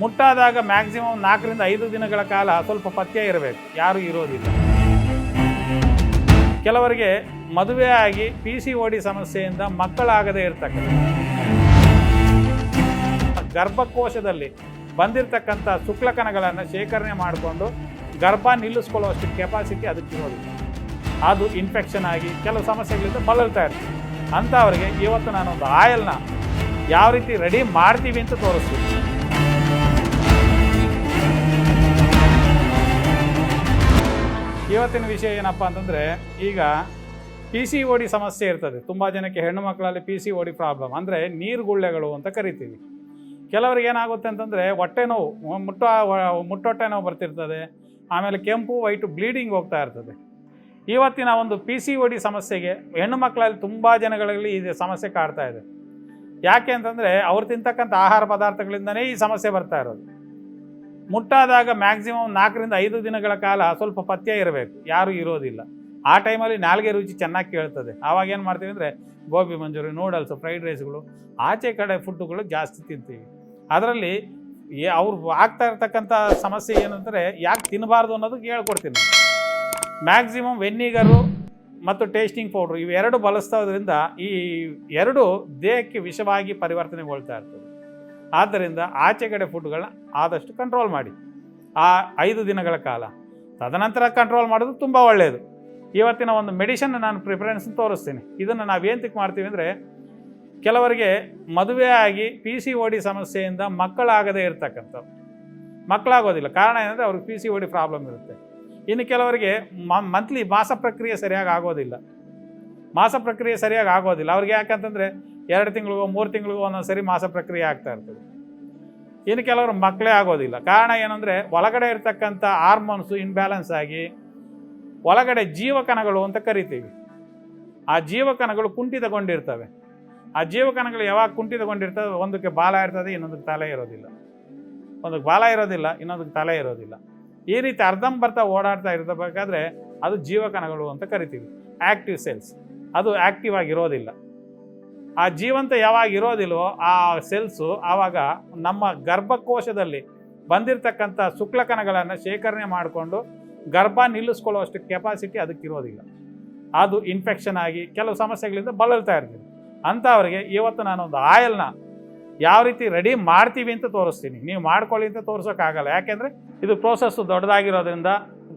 ಮುಟ್ಟಾದಾಗ maximum ನಾಲ್ಕರಿಂದ ಐದು ದಿನಗಳ ಕಾಲ ಸ್ವಲ್ಪ ಪಥ್ಯ ಇರಬೇಕು. ಯಾರೂ ಇರೋದಿಲ್ಲ. ಕೆಲವರಿಗೆ ಮದುವೆ ಆಗಿ ಪಿ ಸಿ ಓ ಡಿ ಸಮಸ್ಯೆಯಿಂದ ಮಕ್ಕಳಾಗದೇ ಇರ್ತಕ್ಕಂಥ ಗರ್ಭಕೋಶದಲ್ಲಿ ಬಂದಿರತಕ್ಕಂಥ ಶುಕ್ಲಕಣಗಳನ್ನು ಶೇಖರಣೆ ಮಾಡಿಕೊಂಡು ಗರ್ಭ ನಿಲ್ಲಿಸ್ಕೊಳ್ಳುವಷ್ಟು ಕೆಪಾಸಿಟಿ ಅದಕ್ಕೆ ಇರೋದಿಲ್ಲ. ಅದು ಇನ್ಫೆಕ್ಷನ್ ಆಗಿ ಕೆಲವು ಸಮಸ್ಯೆಗಳಿಂದ ಬಳಲ್ತಾ ಇರ್ತದೆ ಅಂಥವ್ರಿಗೆ ಇವತ್ತು ನಾನೊಂದು ಆಯಲ್ನ ಯಾವ ರೀತಿ ರೆಡಿ ಮಾಡ್ತೀವಿ ಅಂತ ತೋರಿಸ್ತೀನಿ. ಇವತ್ತಿನ ವಿಷಯ ಏನಪ್ಪ ಅಂತಂದರೆ, ಈಗ ಪಿ ಸಿ ಓ ಡಿ ಸಮಸ್ಯೆ ಇರ್ತದೆ. ತುಂಬ ಜನಕ್ಕೆ ಹೆಣ್ಣು ಮಕ್ಕಳಲ್ಲಿ P C O D problem ಅಂದರೆ ನೀರುಗುಳ್ಳೆಗಳು ಅಂತ ಕರಿತೀವಿ. ಕೆಲವರಿಗೆ ಏನಾಗುತ್ತೆ ಅಂತಂದರೆ, ಹೊಟ್ಟೆ ನೋವು, ಮುಟ್ಟ, ಮುಟ್ಟೊಟ್ಟೆ ನೋವು ಬರ್ತಿರ್ತದೆ. ಆಮೇಲೆ ಕೆಂಪು, ವೈಟು ಬ್ಲೀಡಿಂಗ್ ಹೋಗ್ತಾ ಇರ್ತದೆ. ಇವತ್ತಿನ ಒಂದು ಪಿ ಸಿ ಓ ಡಿ ಸಮಸ್ಯೆಗೆ ಹೆಣ್ಣು ಮಕ್ಕಳಲ್ಲಿ ತುಂಬ ಜನಗಳಲ್ಲಿ ಈ ಸಮಸ್ಯೆ ಕಾಡ್ತಾ ಇದೆ. ಯಾಕೆ ಅಂತಂದರೆ, ಅವ್ರು ತಿಂತಕ್ಕಂಥ ಆಹಾರ ಪದಾರ್ಥಗಳಿಂದನೇ ಈ ಸಮಸ್ಯೆ ಬರ್ತಾ ಇರೋದು. ಮುಟ್ಟಾದಾಗ ಮ್ಯಾಕ್ಸಿಮಮ್ ನಾಲ್ಕರಿಂದ ಐದು ದಿನಗಳ ಕಾಲ ಸ್ವಲ್ಪ ಪಥ್ಯ ಇರಬೇಕು. ಯಾರೂ ಇರೋದಿಲ್ಲ. ಆ ಟೈಮಲ್ಲಿ ನಾಲ್ಗೆ ರುಚಿ ಚೆನ್ನಾಗಿ ಕೇಳ್ತದೆ. ಆವಾಗ ಏನು ಮಾಡ್ತೀವಿ ಅಂದರೆ ಗೋಬಿ ಮಂಚೂರಿ ನೂಡಲ್ಸು ಫ್ರೈಡ್ ರೈಸ್ಗಳು ಆಚೆ ಕಡೆ ಫುಡ್ಗಳು ಜಾಸ್ತಿ ತಿಂತೀವಿ. ಅದರಲ್ಲಿ ಏ, ಅವ್ರು ಆಗ್ತಾ ಇರ್ತಕ್ಕಂಥ ಸಮಸ್ಯೆ ಏನಂದರೆ ಯಾಕೆ ತಿನ್ನಬಾರ್ದು ಅನ್ನೋದಕ್ಕೆ ಹೇಳ್ಕೊಡ್ತೀನಿ ಮ್ಯಾಕ್ಸಿಮಮ್ ವೆನ್ನಿಗರು ಮತ್ತು ಟೇಸ್ಟಿಂಗ್ ಪೌಡ್ರು ಇವೆರಡು ಬಳಸೋದ್ರಿಂದ ಈ ಎರಡು ದೇಹಕ್ಕೆ ವಿಷವಾಗಿ ಪರಿವರ್ತನೆಗೊಳ್ತಾ ಇರ್ತದೆ. ಆದ್ದರಿಂದ ಆಚೆ ಕಡೆ ಫುಡ್ಗಳನ್ನ ಆದಷ್ಟು ಕಂಟ್ರೋಲ್ ಮಾಡಿ. ಆ ಐದು ದಿನಗಳ ಕಾಲ. ತದನಂತರ ಕಂಟ್ರೋಲ್ ಮಾಡೋದು ತುಂಬ ಒಳ್ಳೆಯದು ಇವತ್ತಿನ ಒಂದು ಮೆಡಿಷನ್ ನಾನು ಪ್ರಿಫರೆನ್ಸ್ ತೋರಿಸ್ತೀನಿ. ಇದನ್ನು ನಾವೇಂತಕ್ಕೆ ಮಾಡ್ತೀವಿ ಅಂದರೆ, ಕೆಲವರಿಗೆ ಮದುವೆ ಆಗಿ ಪಿ ಸಿ ಓ ಡಿ ಸಮಸ್ಯೆಯಿಂದ ಮಕ್ಕಳಾಗದೇ ಇರ್ತಕ್ಕಂಥವ್ರು. ಮಕ್ಕಳಾಗೋದಿಲ್ಲ. ಕಾರಣ ಏನಂದರೆ ಅವ್ರಿಗೆ P C O D problem ಇರುತ್ತೆ. ಇನ್ನು ಕೆಲವರಿಗೆ ಮಂತ್ಲಿ ಮಾಸ ಪ್ರಕ್ರಿಯೆ ಸರಿಯಾಗಿ ಆಗೋದಿಲ್ಲ. ಮಾಸ ಪ್ರಕ್ರಿಯೆ ಸರಿಯಾಗಿ ಆಗೋದಿಲ್ಲ. ಅವ್ರಿಗೆ ಯಾಕಂತಂದರೆ ಎರಡು ತಿಂಗಳಿಗೋ, ಮೂರು ತಿಂಗಳಿಗೋ ಒಂದೊಂದು ಸರಿ ಮಾಸ ಪ್ರಕ್ರಿಯೆ ಆಗ್ತಾ ಇರ್ತದೆ. ಇನ್ನು ಕೆಲವರು ಮಕ್ಕಳೇ ಆಗೋದಿಲ್ಲ. ಕಾರಣ ಏನಂದರೆ, ಒಳಗಡೆ ಇರ್ತಕ್ಕಂಥ ಹಾರ್ಮೋನ್ಸು ಇನ್ಬ್ಯಾಲೆನ್ಸ್ ಆಗಿ ಒಳಗಡೆ ಜೀವಕಣಗಳು ಅಂತ ಕರಿತೀವಿ. ಆ ಜೀವಕಣಗಳು ಕುಂಠಿತಗೊಂಡಿರ್ತವೆ. ಆ ಜೀವಕಣಗಳು ಯಾವಾಗ ಕುಂಠಿತಗೊಂಡಿರ್ತವೆ? ಒಂದಕ್ಕೆ ಬಾಲ ಇರ್ತದೆ, ಇನ್ನೊಂದಕ್ಕೆ ತಲೆ ಇರೋದಿಲ್ಲ. ಒಂದಕ್ಕೆ ಬಾಲ ಇರೋದಿಲ್ಲ, ಇನ್ನೊಂದಕ್ಕೆ ತಲೆ ಇರೋದಿಲ್ಲ. ಈ ರೀತಿ ಅರ್ಧಂಬರ್ಧ ಓಡಾಡ್ತಾ ಇರಬೇಕಾದ್ರೆ ಅದು ಜೀವಕಣಗಳು ಅಂತ ಕರಿತೀವಿ. ಆ್ಯಕ್ಟಿವ್ ಸೆಲ್ಸ್ ಅದು ಆ್ಯಕ್ಟಿವ್ ಆಗಿರೋದಿಲ್ಲ. ಆ ಜೀವಂತ ಯಾವಾಗ ಇರೋದಿಲ್ವೋ ಆ ಸೆಲ್ಸು ಆವಾಗ ನಮ್ಮ ಗರ್ಭಕೋಶದಲ್ಲಿ ಬಂದಿರತಕ್ಕಂಥ ಶುಕ್ಲಕಣಗಳನ್ನು ಶೇಖರಣೆ ಮಾಡಿಕೊಂಡು ಗರ್ಭ ನಿಲ್ಲಿಸ್ಕೊಳ್ಳುವಷ್ಟು ಕೆಪಾಸಿಟಿ ಅದಕ್ಕಿರೋದಿಲ್ಲ. ಅದು ಇನ್ಫೆಕ್ಷನ್ ಆಗಿ ಕೆಲವು ಸಮಸ್ಯೆಗಳಿಂದ ಬಳಲ್ತಾ ಇರ್ತೀವಿ. ಅಂಥವ್ರಿಗೆ ಇವತ್ತು ನಾನೊಂದು ಆಯಲ್ನ ಯಾವ ರೀತಿ ರೆಡಿ ಮಾಡ್ತೀವಿ ಅಂತ ತೋರಿಸ್ತೀನಿ. ನೀವು ಮಾಡ್ಕೊಳ್ಳಿ ಅಂತ ತೋರಿಸೋಕ್ಕಾಗಲ್ಲ. ಯಾಕೆಂದರೆ ಇದು ಪ್ರೋಸೆಸ್ಸು ದೊಡ್ಡದಾಗಿರೋದ್ರಿಂದ,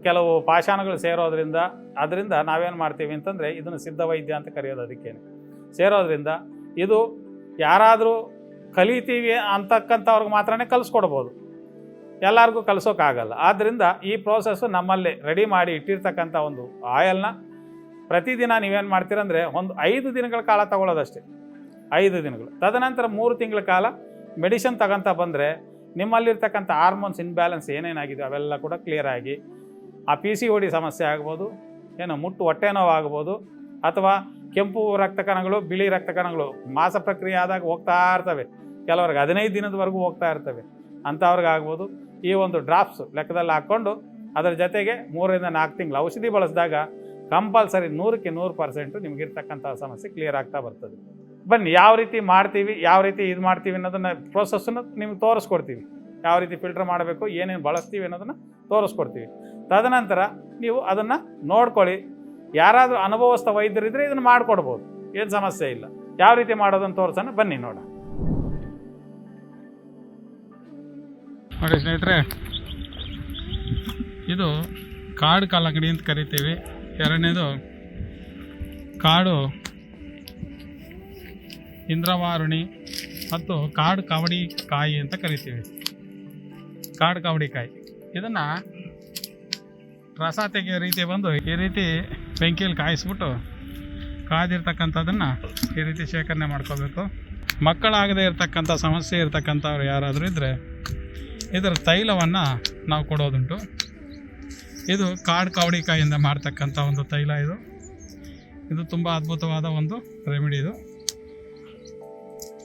ಕೆಲವು ಪಾಷಾಣಗಳು ಸೇರೋದ್ರಿಂದ, ಅದರಿಂದ ನಾವೇನು ಮಾಡ್ತೀವಿ ಅಂತಂದರೆ ಇದನ್ನು ಸಿದ್ಧ ವೈದ್ಯ ಅಂತ ಕರೆಯೋದು ಅದಕ್ಕೇನೆ. ಸೇರೋದ್ರಿಂದ ಇದು ಯಾರಾದರೂ ಕಲಿತೀವಿ ಅಂತಕ್ಕಂಥವ್ರಿಗೆ ಮಾತ್ರನೇ ಕಲಿಸ್ಕೊಡ್ಬೋದು. ಎಲ್ಲರಿಗೂ ಕಲಿಸೋಕ್ಕಾಗಲ್ಲ ಆದ್ದರಿಂದ ಈ ಪ್ರೋಸೆಸ್ಸು ನಮ್ಮಲ್ಲಿ ರೆಡಿ ಮಾಡಿ ಇಟ್ಟಿರ್ತಕ್ಕಂಥ ಒಂದು ಆಯಲ್ನ ಪ್ರತಿದಿನ ನೀವೇನು ಮಾಡ್ತೀರಂದರೆ ಒಂದು ಐದು ದಿನಗಳ ಕಾಲ ತಗೊಳ್ಳೋದಷ್ಟೇ ಐದು ದಿನಗಳು. ತದನಂತರ ಮೂರು ತಿಂಗಳ ಕಾಲ ಮೆಡಿಷನ್ ತಗೊಂತ ಬಂದರೆ ನಿಮ್ಮಲ್ಲಿರ್ತಕ್ಕಂಥ ಹಾರ್ಮೋನ್ಸ್ ಇನ್ಬ್ಯಾಲೆನ್ಸ್ ಏನೇನಾಗಿದೆ ಅವೆಲ್ಲ ಕೂಡ ಕ್ಲಿಯರ್ ಆಗಿ ಆ ಪಿ ಸಿ ಸಮಸ್ಯೆ ಆಗ್ಬೋದು, ಏನು ಮುಟ್ಟು ಹೊಟ್ಟೆ ನೋವು ಆಗ್ಬೋದು, ಅಥವಾ ಕೆಂಪು ರಕ್ತ ಕಣಗಳು ಬಿಳಿ ರಕ್ತ ಕಣಗಳು ಮಾಸ ಪ್ರಕ್ರಿಯೆ ಆದಾಗ ಹೋಗ್ತಾ ಇರ್ತವೆ. ಕೆಲವ್ರಿಗೆ ಹದಿನೈದು ದಿನದವರೆಗೂ ಹೋಗ್ತಾ ಇರ್ತವೆ. ಅಂಥವ್ರಿಗೆ ಆಗ್ಬೋದು. ಈ ಒಂದು ಡ್ರಾಪ್ಸ್ ಲೆಕ್ಕದಲ್ಲಿ ಹಾಕ್ಕೊಂಡು ಅದರ ಜೊತೆಗೆ ಮೂರರಿಂದ ನಾಲ್ಕು ತಿಂಗಳು ಔಷಧಿ ಬಳಸಿದಾಗ ಕಂಪಲ್ಸರಿ ನೂರಕ್ಕೆ ನೂರು ಪರ್ಸೆಂಟು ನಿಮಗಿರ್ತಕ್ಕಂಥ ಸಮಸ್ಯೆ ಕ್ಲಿಯರ್ ಆಗ್ತಾ ಬರ್ತದೆ. ಬನ್ನಿ, ಯಾವ ರೀತಿ ಮಾಡ್ತೀವಿ, ಯಾವ ರೀತಿ ಇದು ಮಾಡ್ತೀವಿ ಅನ್ನೋದನ್ನು ಪ್ರೋಸೆಸ್ಸನ್ನು ನಿಮ್ಗೆ ತೋರಿಸ್ಕೊಡ್ತೀವಿ. ಯಾವ ರೀತಿ ಫಿಲ್ಟರ್ ಮಾಡಬೇಕು, ಏನೇನು ಬಳಸ್ತೀವಿ ಅನ್ನೋದನ್ನು ತೋರಿಸ್ಕೊಡ್ತೀವಿ. ತದನಂತರ ನೀವು ಅದನ್ನು ನೋಡ್ಕೊಳ್ಳಿ. ಯಾರಾದರೂ ಅನುಭವಸ್ಥ ವೈದ್ಯರಿದ್ದರೆ ಇದನ್ನು ಮಾಡಿಕೊಡ್ಬೋದು. ಏನು ಸಮಸ್ಯೆ ಇಲ್ಲ. ಯಾವ ರೀತಿ ಮಾಡೋದನ್ನು ತೋರಿಸೋಣ. ಬನ್ನಿ ನೋಡ ನೋಡಿ ಸ್ನೇಹಿತರೆ, ಇದು ಕಾಡು ಕಲ್ಲಂಗಡಿ ಅಂತ ಕರಿತೀವಿ. ಎರಡನೇದು ಕಾಡು ಇಂದ್ರವಾರುಣಿ ಮತ್ತು ಕಾಡು ಕಾವಡಿ ಕಾಯಿ ಅಂತ ಕರಿತೀವಿ. ಕಾಡು ಕಾವಡಿ ಕಾಯಿ. ಇದನ್ನು ರಸ ತೆಗೆಯೋ ರೀತಿ ಬಂದು ಈ ರೀತಿ ಬೆಂಕಿಯಲ್ಲಿ ಕಾಯಿಸ್ಬಿಟ್ಟು ಕಾದಿರ್ತಕ್ಕಂಥದ್ದನ್ನು ಈ ರೀತಿ ಶೇಖರಣೆ ಮಾಡ್ಕೋಬೇಕು. ಮಕ್ಕಳಾಗದೇ ಇರತಕ್ಕಂಥ ಸಮಸ್ಯೆ ಇರತಕ್ಕಂಥವ್ರು ಯಾರಾದರೂ ಇದ್ದರೆ ಇದರ ತೈಲವನ್ನು ನಾವು ಕೊಡೋದುಂಟು. ಇದು ಕಾಡು ಕಾವಡಿಕಾಯಿಂದ ಮಾಡ್ತಕ್ಕಂಥ ಒಂದು ತೈಲ ಇದು. ಇದು ತುಂಬ ಅದ್ಭುತವಾದ ಒಂದು ರೆಮಿಡಿ ಇದು.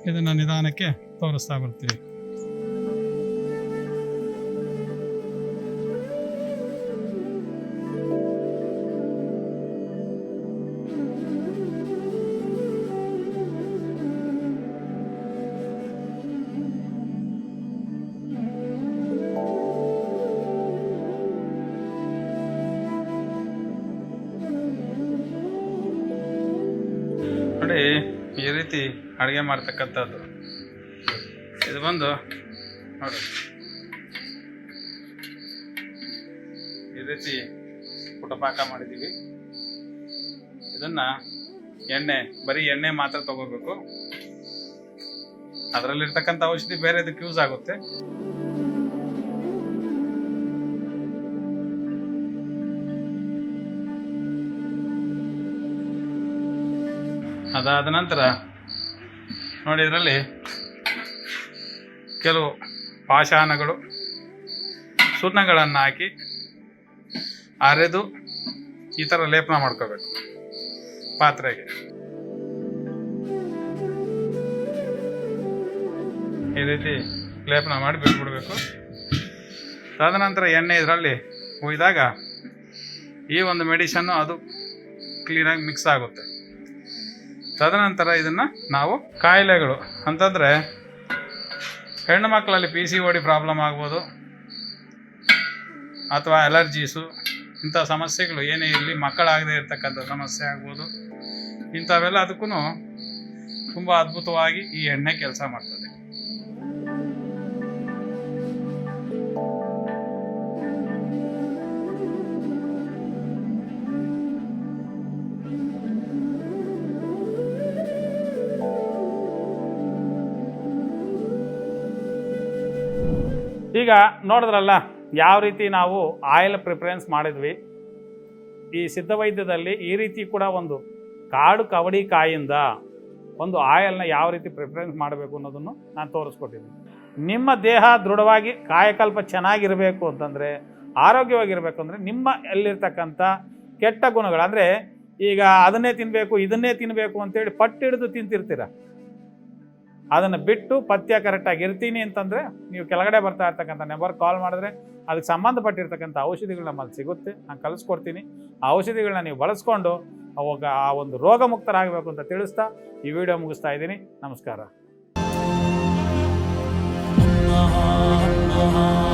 ಇದನ್ನು ನಿಧಾನಕ್ಕೆ ತೋರಿಸ್ತಾ ಬರ್ತೀವಿ. ಈ ರೀತಿ ಅಡುಗೆ ಮಾಡ್ತಕ್ಕಂಥದ್ದು. ಇದು ಬಂದು ನೋಡಿ. ಈ ರೀತಿ ಪುಟಪಾಕ ಮಾಡಿದ್ದೀವಿ. ಇದನ್ನ ಎಣ್ಣೆ, ಬರೀ ಎಣ್ಣೆ ಮಾತ್ರ ತಗೋಬೇಕು. ಅದರಲ್ಲಿರ್ತಕ್ಕಂಥ ಔಷಧಿ ಬೇರೆ ಇದಕ್ಕೆ ಯೂಸ್ ಆಗುತ್ತೆ. ಅದಾದ ನಂತರ ನೋಡಿ ಇದರಲ್ಲಿ ಕೆಲವು ಪಾಷಾಣಗಳು ಸುಣ್ಣಗಳನ್ನು ಹಾಕಿ ಅರೆದು ಈ ಥರ ಲೇಪನ ಮಾಡ್ಕೋಬೇಕು ಪಾತ್ರೆಗೆ. ಈ ರೀತಿ ಲೇಪನ ಮಾಡಿ ಬಿಟ್ಬಿಡ್ಬೇಕು. ತದನಂತರ ಎಣ್ಣೆ ಇದರಲ್ಲಿ ಹುಯ್ದಾಗ ಈ ಒಂದು ಮೆಡಿಷನ್ನು ಅದು ಕ್ಲೀನಾಗಿ ಮಿಕ್ಸ್ ಆಗುತ್ತೆ. ತದನಂತರ ಇದನ್ನು ನಾವು ಕಾಯಿಲೆಗಳು. ಅಂತಂದರೆ ಹೆಣ್ಣು ಮಕ್ಕಳಲ್ಲಿ ಪಿ ಸಿ ಓಡಿ ಪ್ರಾಬ್ಲಮ್ ಆಗ್ಬೋದು, ಅಥವಾ ಅಲರ್ಜೀಸು ಇಂಥ ಸಮಸ್ಯೆಗಳು ಏನೇ ಇರಲಿ ಮಕ್ಕಳಾಗದೇ ಇರತಕ್ಕಂಥ ಸಮಸ್ಯೆ ಆಗ್ಬೋದು. ಇಂಥವೆಲ್ಲ ಅದಕ್ಕೂ ತುಂಬ ಅದ್ಭುತವಾಗಿ ಈ ಎಣ್ಣೆ ಕೆಲಸ ಮಾಡ್ತದೆ. ಈಗ ನೋಡಿದ್ರಲ್ಲ, ಯಾವ ರೀತಿ ನಾವು ಆಯಿಲ್ ಪ್ರಿಫರೆನ್ಸ್ ಮಾಡಿದ್ವಿ. ಈ ಸಿದ್ಧವೈದ್ಯದಲ್ಲಿ ಈ ರೀತಿ ಕೂಡ ಒಂದು ಕಾಡು ಕವಡಿ ಕಾಯಿಂದ ಒಂದು ಆಯಿಲ್ನ ಯಾವ ರೀತಿ ಪ್ರಿಫರೆನ್ಸ್ ಮಾಡಬೇಕು ಅನ್ನೋದನ್ನು ನಾನು ತೋರಿಸ್ಕೊಟ್ಟಿದ್ದೀನಿ. ನಿಮ್ಮ ದೇಹ ದೃಢವಾಗಿ ಕಾಯಕಲ್ಪ ಚೆನ್ನಾಗಿರಬೇಕು ಅಂತಂದರೆ, ಆರೋಗ್ಯವಾಗಿರಬೇಕು ಅಂದರೆ ನಿಮ್ಮ ಅಲ್ಲಿರ್ತಕ್ಕಂಥ ಕೆಟ್ಟ ಗುಣಗಳು, ಅಂದರೆ ಈಗ ಅದನ್ನೇ ತಿನ್ನಬೇಕು ಇದನ್ನೇ ತಿನ್ನಬೇಕು ಅಂತೇಳಿ ಪಟ್ಟಿಡಿದು ತಿಂತಿರ್ತೀರ. ಅದನ್ನು ಬಿಟ್ಟು ಪಥ್ಯ ಕರೆಕ್ಟಾಗಿ ಇರ್ತೀನಿ ಅಂತಂದರೆ ನೀವು ಕೆಳಗಡೆ ಬರ್ತಾ ಇರ್ತಕ್ಕಂಥ ನಂಬರ್ ಕಾಲ್ ಮಾಡಿದ್ರೆ ಅದಕ್ಕೆ ಸಂಬಂಧಪಟ್ಟಿರ್ತಕ್ಕಂಥ ಔಷಧಿಗಳು ನಮ್ಮಲ್ಲಿ ಸಿಗುತ್ತೆ. ನಾನು ಕಲಿಸ್ಕೊಡ್ತೀನಿ ಆ ಔಷಧಿಗಳನ್ನ ನೀವು ಬಳಸ್ಕೊಂಡು ಅವಾಗ ಆ ಒಂದು ರೋಗ ಮುಕ್ತರಾಗಬೇಕು ಅಂತ ತಿಳಿಸ್ತಾ ಈ ವಿಡಿಯೋ ಮುಗಿಸ್ತಾ ಇದ್ದೀನಿ. ನಮಸ್ಕಾರ. ನಮಃ ನಮಃ